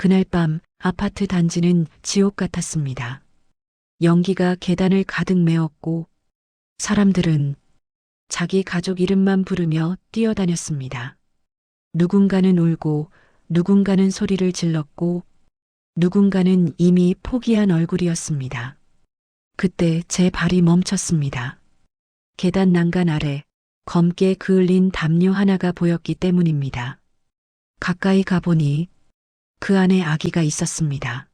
그날 밤 아파트 단지는 지옥 같았습니다. 연기가 계단을 가득 메웠고 사람들은 자기 가족 이름만 부르며 뛰어다녔습니다. 누군가는 울고 누군가는 소리를 질렀고 누군가는 이미 포기한 얼굴이었습니다. 그때 제 발이 멈췄습니다. 계단 난간 아래 검게 그을린 담요 하나가 보였기 때문입니다. 가까이 가보니 그 안에 아기가 있었습니다.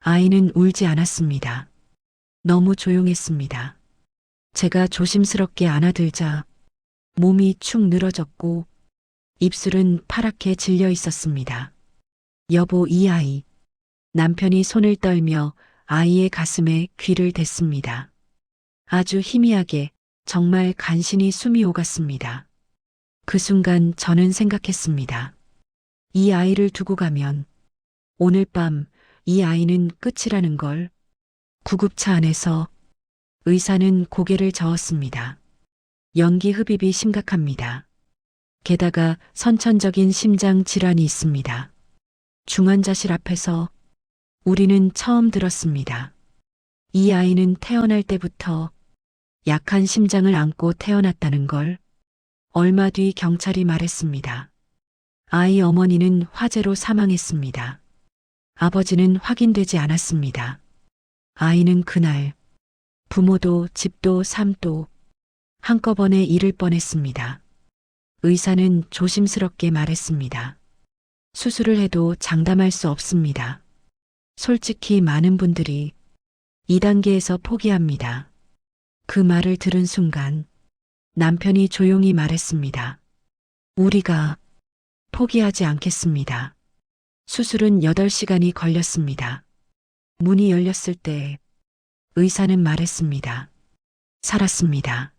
아이는 울지 않았습니다. 너무 조용했습니다. 제가 조심스럽게 안아들자 몸이 축 늘어졌고 입술은 파랗게 질려 있었습니다. 여보, 이 아이. 남편이 손을 떨며 아이의 가슴에 귀를 댔습니다. 아주 희미하게 정말 간신히 숨이 오갔습니다. 그 순간 저는 생각했습니다. 이 아이를 두고 가면 오늘 밤 이 아이는 끝이라는 걸 구급차 안에서 의사는 고개를 저었습니다. 연기 흡입이 심각합니다. 게다가 선천적인 심장 질환이 있습니다. 중환자실 앞에서 우리는 처음 들었습니다. 이 아이는 태어날 때부터 약한 심장을 안고 태어났다는 걸 얼마 뒤 경찰이 말했습니다. 아이 어머니는 화재로 사망했습니다. 아버지는 확인되지 않았습니다. 아이는 그날 부모도 집도 삶도 한꺼번에 잃을 뻔했습니다. 의사는 조심스럽게 말했습니다. 수술을 해도 장담할 수 없습니다. 솔직히 많은 분들이 2단계에서 포기합니다. 그 말을 들은 순간 남편이 조용히 말했습니다. 우리가 포기하지 않겠습니다. 수술은 8시간이 걸렸습니다. 문이 열렸을 때 의사는 말했습니다. 살았습니다.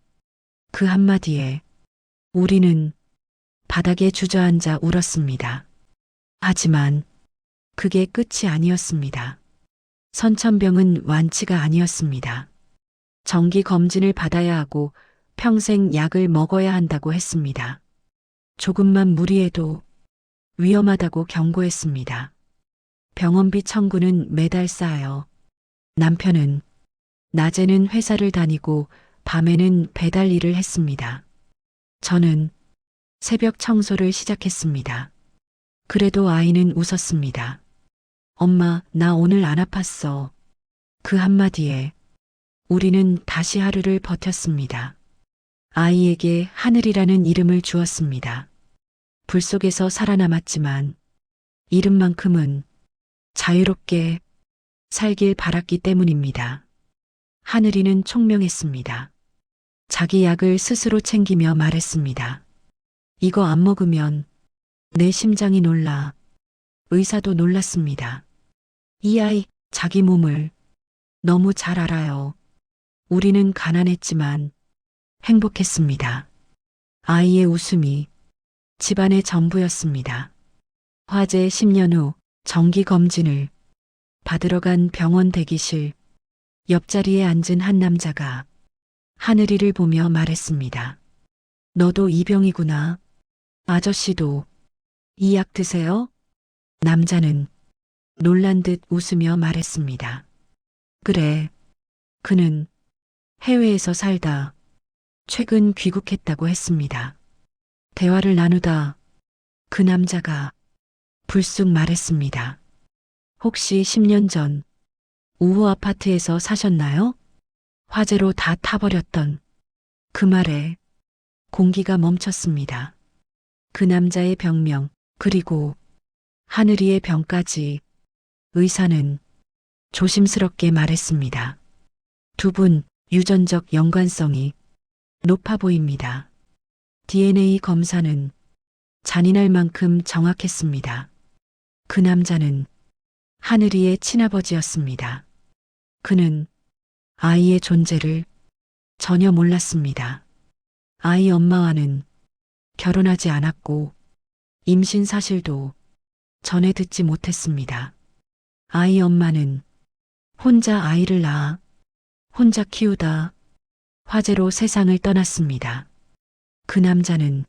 그 한마디에 우리는 바닥에 주저앉아 울었습니다. 하지만 그게 끝이 아니었습니다. 선천병은 완치가 아니었습니다. 정기 검진을 받아야 하고 평생 약을 먹어야 한다고 했습니다. 조금만 무리해도 위험하다고 경고했습니다. 병원비 청구는 매달 쌓여 남편은 낮에는 회사를 다니고 밤에는 배달 일을 했습니다. 저는 새벽 청소를 시작했습니다. 그래도 아이는 웃었습니다. 엄마, 나 오늘 안 아팠어. 그 한마디에 우리는 다시 하루를 버텼습니다. 아이에게 하늘이라는 이름을 주었습니다. 불 속에서 살아남았지만 이름만큼은 자유롭게 살길 바랐기 때문입니다. 하늘이는 총명했습니다. 자기 약을 스스로 챙기며 말했습니다. 이거 안 먹으면 내 심장이 놀라. 의사도 놀랐습니다. 이 아이 자기 몸을 너무 잘 알아요. 우리는 가난했지만 행복했습니다. 아이의 웃음이 집안의 전부였습니다. 화재 10년 후 정기 검진을 받으러 간 병원 대기실 옆자리에 앉은 한 남자가 하늘이를 보며 말했습니다. 너도 이 병이구나. 아저씨도 이 약 드세요? 남자는 놀란 듯 웃으며 말했습니다. 그래. 그는 해외에서 살다 최근 귀국했다고 했습니다. 대화를 나누다 그 남자가 불쑥 말했습니다. 혹시 10년 전 우호 아파트에서 사셨나요? 화재로 다 타버렸던 그 말에 공기가 멈췄습니다. 그 남자의 병명, 그리고 하늘이의 병까지 의사는 조심스럽게 말했습니다. 두 분 유전적 연관성이 높아 보입니다. DNA 검사는 잔인할 만큼 정확했습니다. 그 남자는 하늘이의 친아버지였습니다. 그는 아이의 존재를 전혀 몰랐습니다. 아이 엄마와는 결혼하지 않았고 임신 사실도 전에 듣지 못했습니다. 아이 엄마는 혼자 아이를 낳아 혼자 키우다 화재로 세상을 떠났습니다. 그 남자는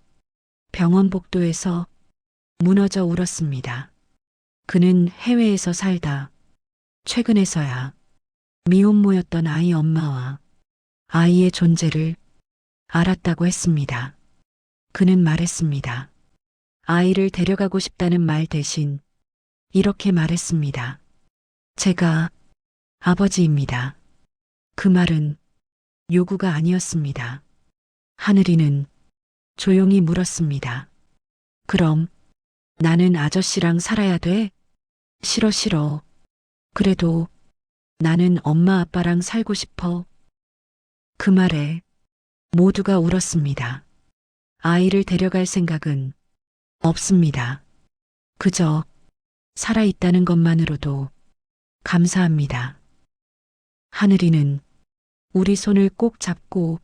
병원 복도에서 무너져 울었습니다. 그는 해외에서 살다 최근에서야 미혼모였던 아이 엄마와 아이의 존재를 알았다고 했습니다. 그는 말했습니다. 아이를 데려가고 싶다는 말 대신 이렇게 말했습니다. 제가 아버지입니다. 그 말은 요구가 아니었습니다. 하늘이는 조용히 물었습니다. 그럼 나는 아저씨랑 살아야 돼? 싫어, 싫어. 그래도 나는 엄마 아빠랑 살고 싶어. 그 말에 모두가 울었습니다. 아이를 데려갈 생각은 없습니다. 그저 살아있다는 것만으로도 감사합니다. 하늘이는 우리 손을 꼭 잡고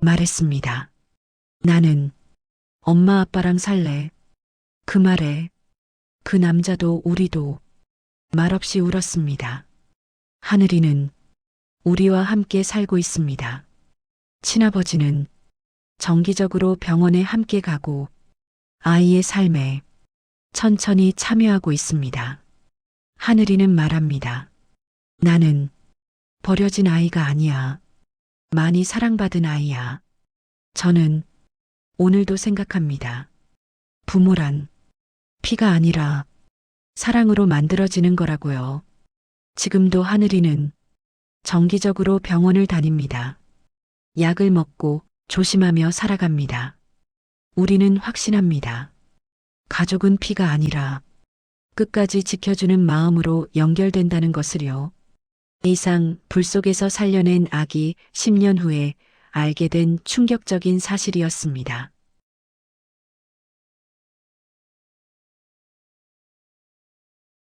말했습니다. 나는 엄마 아빠랑 살래. 그 말에 그 남자도 우리도 말없이 울었습니다. 하늘이는 우리와 함께 살고 있습니다. 친아버지는 정기적으로 병원에 함께 가고 아이의 삶에 천천히 참여하고 있습니다. 하늘이는 말합니다. 나는 버려진 아이가 아니야. 많이 사랑받은 아이야. 저는 오늘도 생각합니다. 부모란 피가 아니라 사랑으로 만들어지는 거라고요. 지금도 하늘이는 정기적으로 병원을 다닙니다. 약을 먹고 조심하며 살아갑니다. 우리는 확신합니다. 가족은 피가 아니라 끝까지 지켜주는 마음으로 연결된다는 것을요. 이상 불 속에서 살려낸 아기 10년 후에 알게 된 충격적인 사실이었습니다.